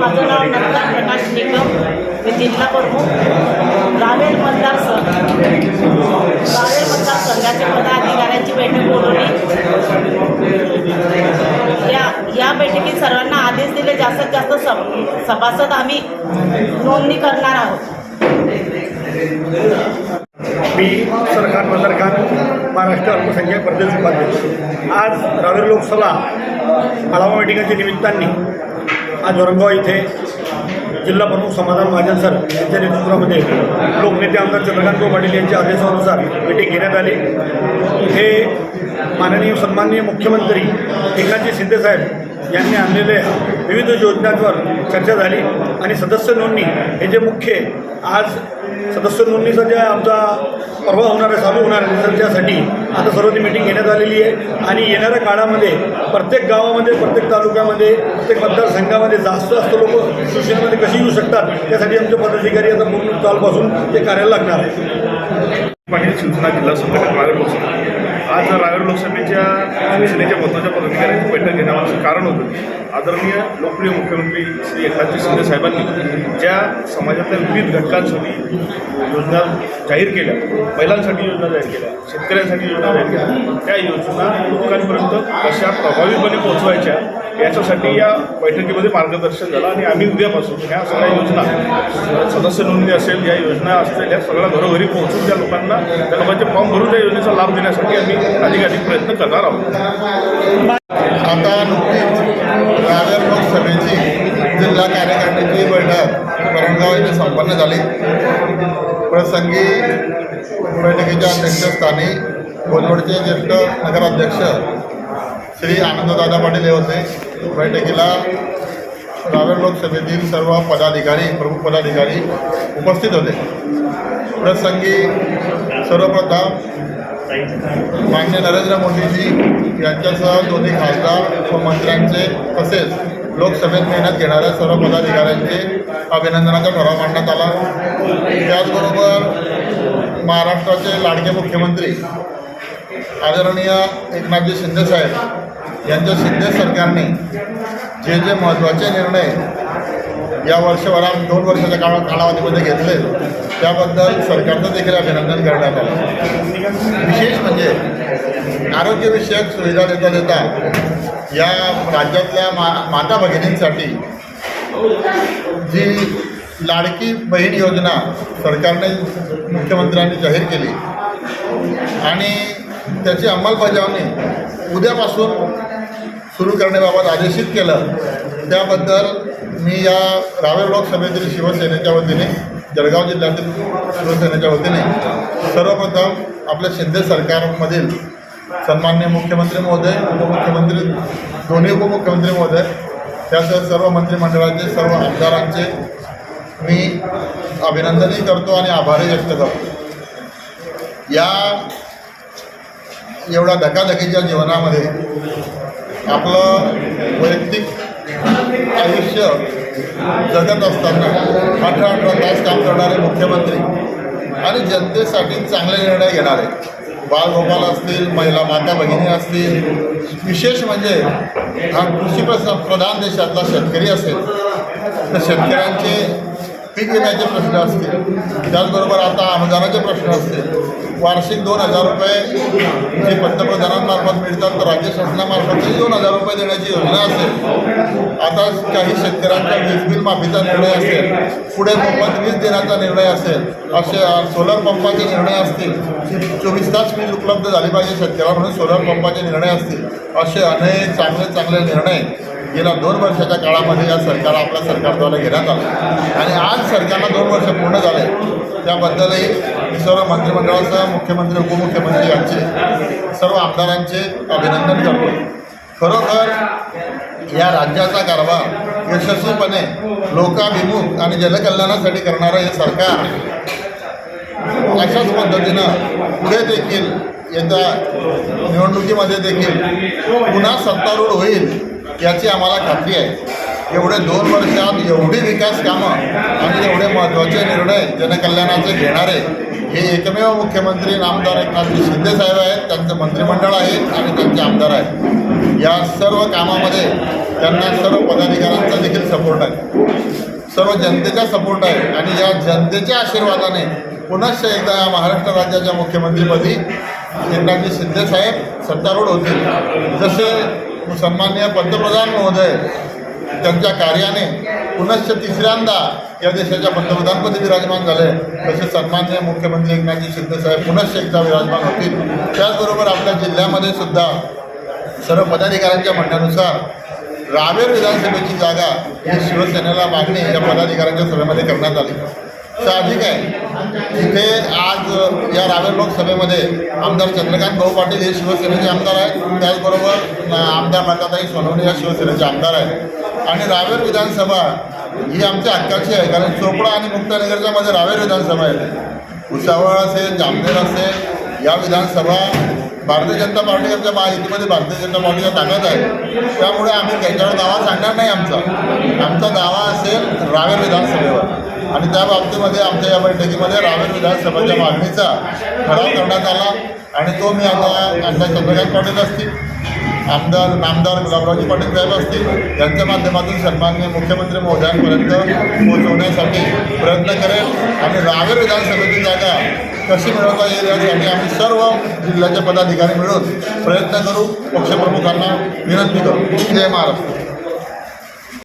माझं नाव नंदा प्रकाश निकम मी जिल्हा प्रमुख रावेर मतदारसंघ रावेर मतदारसंघाच्या पदाधिकाऱ्यांची बैठक बोलवली. या या बैठकीत सर्वांना आदेश दिले जास्तीत जास्त सभ सभासद आम्ही नोंदणी करणार आहोत. मी सरकार मल्हार महाराष्ट्र अल्पसंख्याक प्रदेश उपाध्यक्ष. आज रावेर लोकसभा आढावा बैठकीच्या निमित्ताने आज औरंगाबाद इथे जिल्हा प्रमुख समाधान महाजन सर यांच्या नेतृत्वामध्ये लोकनेते आमदार चंद्रकांत पाटील यांच्या आदेशानुसार बैठक घेण्यात आली. इथे माननीय सन्माननीय मुख्यमंत्री एकनाथजी शिंदेसाहेब यांनी आणलेल्या विविध योजनांवर चर्चा झाली. आणि सदस्य नोंदणी हे जे मुख्य आज सदस्य नोंदणीचा जे आमचा परवा होणार आहे चालू होणार आहे त्यासाठी आता सर्वांनी मिटिंग घेण्यात आलेली आहे. आणि येणाऱ्या काळामध्ये प्रत्येक गावामध्ये प्रत्येक तालुक्यामध्ये प्रत्येक मतदारसंघामध्ये जास्त जास्त लोक शिवसेनेमध्ये कशी येऊ शकतात त्यासाठी आमचे पदाधिकारी आता पूर्ण कालपासून ते कार्याला लागणार आहे पाटील शिवसेना जिल्हा संघटक रावेर आज रावेर लोकसभेच्या शिवसेनेच्या महत्त्वाच्या पदाधिकाऱ्यांची बैठक घेण्यामागचं कारण होतं. आदरणीय लोकप्रिय मुख्यमंत्री श्री एकनाथजी शिंदे साहेबांनी ज्या समाजातल्या विविध घटकांसाठी योजना जाहीर केल्या महिलांसाठी योजना जाहीर केल्या शेतकऱ्यांसाठी योजना जाहीर केल्या त्या योजना लोकांपर्यंत कशा प्रभावीपणे पोहोचवायच्या याच्यासाठी या बैठकीमध्ये मार्गदर्शन झालं आणि आम्ही उद्यापासून ह्या सगळ्या योजना सदस्य नोंदणी असेल या योजना असतील या सगळ्या घरोघरी पोहोचून त्या लोकांना त्या लोकांचे फॉर्म त्या योजनेचा लाभ देण्यासाठी आम्ही अधिकाधिक प्रयत्न करणार आहोत. आता नुकतीच राजर लोकसभेची जिल्हा कार्यकारिणीची बैठक करंजगाव येथे संपन्न झाली. प्रसंगी बैठकीच्या अध्यक्षस्थानी बोलवडचे ज्येष्ठ नगराध्यक्ष श्री आनंददादा पाटील हे होते. बैठकीला रावेर लोकसभेतील सर्व पदाधिकारी प्रमुख पदाधिकारी उपस्थित होते. प्रसंगी सर्वप्रथम मान्य नरेंद्र मोदीजी यांच्यासह दोन्ही खासदार व मंत्र्यांचे तसेच लोकसभेत मेहनत घेणाऱ्या सर्व पदाधिकाऱ्यांचे अभिनंदनाचा ठराव मांडण्यात आला. त्याचबरोबर महाराष्ट्राचे लाडके मुख्यमंत्री आदरणीय एकनाथजी शिंदेसाहेब यांच्या शिंदे सरकारने जे जे महत्त्वाचे निर्णय या वर्षभरात दोन वर्षाच्या काळा कालावधीमध्ये घेतले त्याबद्दल सरकारचं देखील अभिनंदन करण्यात आलं. विशेष म्हणजे आरोग्यविषयक सुविधा देता देता या राज्यातल्या मा माता भगिनींसाठी जी लाडकी बहीण योजना सरकारने मुख्यमंत्र्यांनी जाहीर केली आणि त्याची अंमलबजावणी उद्यापासून सुरू करण्याबाबत आदेशित केलं त्याबद्दल मी या रावेर लोकसभेतील शिवसेनेच्या वतीने जळगाव जिल्ह्यातील शिवसेनेच्या वतीने सर्वप्रथम आपल्या शिंदे सरकारमधील सन्मान्य मुख्यमंत्री महोदय उपमुख्यमंत्री दोन्ही उपमुख्यमंत्री महोदय त्यासह सर्व मंत्रिमंडळाचे सर्व आमदारांचे मी अभिनंदनही करतो आणि आभारही व्यक्त करतो. या एवढ्या धकाधकीच्या जीवनामध्ये आपलं वैयक्तिक आयुष्य जगत असताना अठरा अठरा तास काम करणारे मुख्यमंत्री आणि जनतेसाठी चांगले निर्णय घेणारे बालगोपाल असतील महिला माता भगिनी असतील विशेष म्हणजे हा कृषी प्रधान देशातला शेतकरी असेल तर शेतकऱ्यांचे पीक विम्याचे प्रश्न असतील त्याचबरोबर आता अनुदानाचे प्रश्न असतील वार्षिक दोन हजार रुपये जे पंतप्रधानांमार्फत मिळतात तर राज्य शासनामार्फतही दोन हजार रुपये देण्याची योजना असेल. आता काही शेतकऱ्यांचा वीज बिल माफीचा निर्णय असेल पुढे मोफत वीज देण्याचा निर्णय असेल असे सोलर पंपाचे निर्णय असतील. चोवीस तास वीज उपलब्ध झाली पाहिजे शेतकऱ्याला म्हणून सोलर पंपाचे निर्णय असतील असे अनेक चांगले चांगले निर्णय गेल्या दोन वर्षाच्या काळामध्ये या सरकार आपल्या सरकारद्वारे घेण्यात आलं. आणि आज सरकारला दोन वर्ष पूर्ण झाले. त्याबद्दलही मी सर्व मंत्रिमंडळासह मुख्यमंत्री उपमुख्यमंत्री यांचे सर्व आमदारांचे अभिनंदन करतो खरोखर या राज्याचा कारभार यशस्वीपणे लोकाभिमुख आणि जनकल्याणासाठी करणारं हे सरकार अशाच पद्धतीनं पुढे देखील येत्या निवडणुकीमध्ये देखील पुन्हा सत्तारूढ होईल. याची आम्हाला खात्री आहे. एवढे दोन वर्षात एवढी विकास कामं आणि एवढे महत्त्वाचे निर्णय जनकल्याणाचे घेणारे हे एकमेव मुख्यमंत्री नामदार एकनाथजी शिंदे साहेब आहेत त्यांचं मंत्रिमंडळ आहे आणि त्यांचे आमदार आहेत. या सर्व कामामध्ये त्यांना सर्व पदाधिकाऱ्यांचा देखील सपोर्ट आहे. सर्व जनतेचा सपोर्ट आहे आणि या जनतेच्या आशीर्वादाने पुनश्च एकदा या महाराष्ट्र राज्याच्या मुख्यमंत्रीपदी एकनाथजी शिंदेसाहेब सत्तारूढ होतील. जसे सन्माननीय पंतप्रधान महोदय त्यांच्या कार्याने पुनश्च तिसऱ्यांदा या देशाच्या पंतप्रधानपदी विराजमान झाले. तसे सन्माननीय मुख्यमंत्री एकनाथजी शिंदेसाहेब पुनश्च एकदा विराजमान होतील. त्याचबरोबर आपल्या जिल्ह्यामध्ये सुद्धा सर्व पदाधिकाऱ्यांच्या म्हणण्यानुसार रावेर विधानसभेची जागा ही शिवसेनेला मागणी या पदाधिकाऱ्यांच्या सभेमध्ये करण्यात आली. साहजिक आहे. इथे आज या रावेर लोकसभेमध्ये आमदार चंद्रकांत भाऊ पाटील हे शिवसेनेचे आमदार आहेत. त्याचबरोबर आमदार लताताई सोनवणे या शिवसेनेचे आमदार आहेत. आणि रावेर विधानसभा ही आमच्या हक्काची आहे कारण चोपडा आणि मुक्तानगरच्या मध्ये रावेर विधानसभा आहे. भुसावळ असेल जामनेर असेल या विधानसभा भारतीय जनता पार्टी आमच्या महायुतीमध्ये भारतीय जनता पार्टीचा ताकद आहे. त्यामुळे आम्ही त्यांच्यावर दावा सांगणार नाही आमचा. आमचा दावा असेल रावेर विधानसभेवर. आणि त्या बाबतीमध्ये आमच्या या बैठकीमध्ये रावेर विधानसभेच्या मागणीचा ठराव करण्यात आला. आणि तो मी आता आमच्या चंद्रकांत पाटील असतील आमदार नामदार गुलाबरावजी पाटील साहेब असतील यांच्या माध्यमातून सन्माननीय मुख्यमंत्री महोदयांपर्यंत पोहोचवण्यासाठी प्रयत्न करेल. आणि रावेर विधानसभेची जागा कशी मिळवता येईल यासाठी आम्ही सर्व जिल्ह्याचे पदाधिकारी मिळून प्रयत्न करू. पक्षप्रमुखांना विनंती करू. जय महाराष्ट्र.